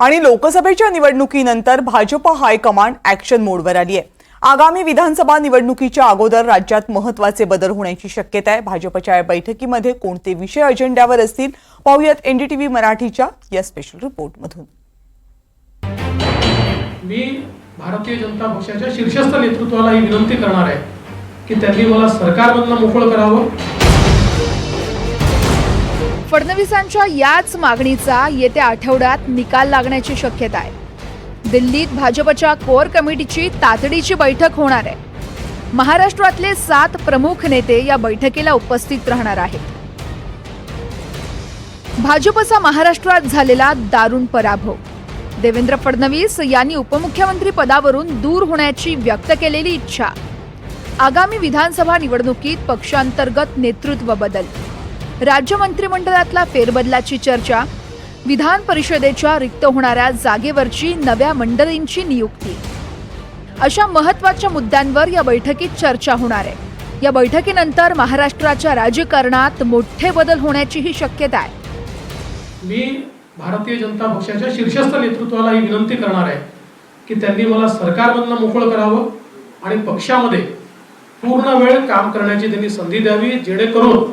आणि लोकसभेच्या निवडणुकीनंतर भाजप हायकमांड ॲक्शन मोडवर आली आहे आगामी विधानसभा निवडणुकीच्या अगोदर राज्यात महत्त्वाचे बदल होण्याची शक्यता आहे. भाजपच्या या बैठकीमध्ये कोणते विषय अजेंड्यावर असतील? पाहूयात एनडीटीव्ही मराठीच्या या स्पेशल रिपोर्टमधून मी भारतीय जनता पक्षाच्या शीर्षस्थ नेतृत्वाला ही विनंती करणार आहे की त्यांनी मला सरकारमधनं मोकळं करावं फडणवीसांच्या याच मागणीचा येत्या आठवड्यात निकाल लागण्याची शक्यता आहे. दिल्लीत भाजपच्या कोर कमिटीची तातडीची बैठक होणार आहे. महाराष्ट्रातले सात प्रमुख नेते या बैठकीला उपस्थित राहणार आहेत. भाजपचा महाराष्ट्रात झालेला दारुण पराभव. देवेंद्र फडणवीस यांनी उपमुख्यमंत्री पदावरून दूर होण्याची व्यक्त केलेली इच्छा. आगामी विधानसभा निवडणुकीत पक्षांतर्गत नेतृत्व बदल. राज्य मंत्रिमंडळातला फेरबदलाची चर्चा विधान परिषदेच्या रिक्त होणाऱ्या जागेवरची नव्या मंडळींची नियुक्ती. अशा महत्त्वाच्या मुद्द्यांवर या बैठकीत चर्चा होणार आहे. या बैठकीनंतर महाराष्ट्राच्या राजकारणात मोठे बदल होण्याचीही शक्यता आहे. मी भारतीय जनता पक्षाच्या शीर्षस्थ नेतृत्वाला ही विनंती करणार आहे की त्यांनी मला सरकारमधनं मोकळं करावं आणि पक्षामध्ये पूर्ण वेळ काम करण्याची त्यांनी संधी द्यावी जेणेकरून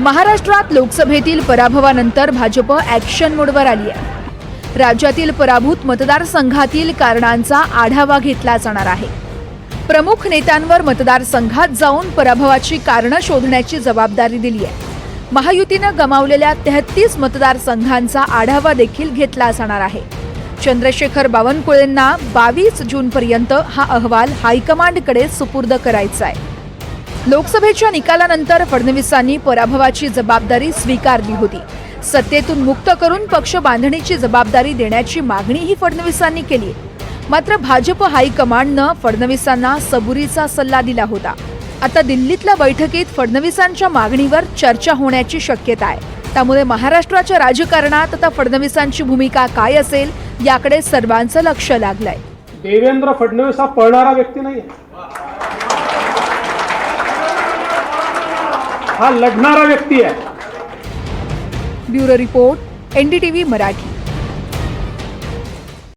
महाराष्ट्रात लोकसभेतील पराभवानंतर भाजप ॲक्शन मोडवर आली आहे. राज्यातील पराभूत मतदारसंघातील कारणांचा आढावा घेतला जाणार आहे. प्रमुख नेत्यांवर मतदारसंघात जाऊन पराभवाची कारणं शोधण्याची जबाबदारी दिली आहे. महायुतीनं गमावलेल्या तेहतीस मतदारसंघांचा आढावा देखील घेतला जाणार आहे. चंद्रशेखर बावनकुळेंना बावीस जूनपर्यंत हा अहवाल हायकमांडकडे सुपूर्द करायचा आहे. लोकसभेच्या निकालानंतर फडणवीसांनी पराभवाची जबाबदारी स्वीकारली होती. सत्तेतून मुक्त करून पक्ष बांधणीची जबाबदारी देण्याची मागणीही फडणवीसांनी केली. मात्र भाजप हायकमांडनं फडणवीसांना सबुरीचा सल्ला दिला होता. आता दिल्लीतल्या बैठकीत फडणवीसांच्या मागणीवर चर्चा होण्याची शक्यता आहे. त्यामुळे महाराष्ट्राच्या राजकारणात आता फडणवीसांची भूमिका काय असेल याकडे सर्वांचं लक्ष लागलंय. देवेंद्र फडणवीस हा पळणारा व्यक्ती नाही हा लढणारा व्यक्ती आहे. Bureau report NDTV Marathi.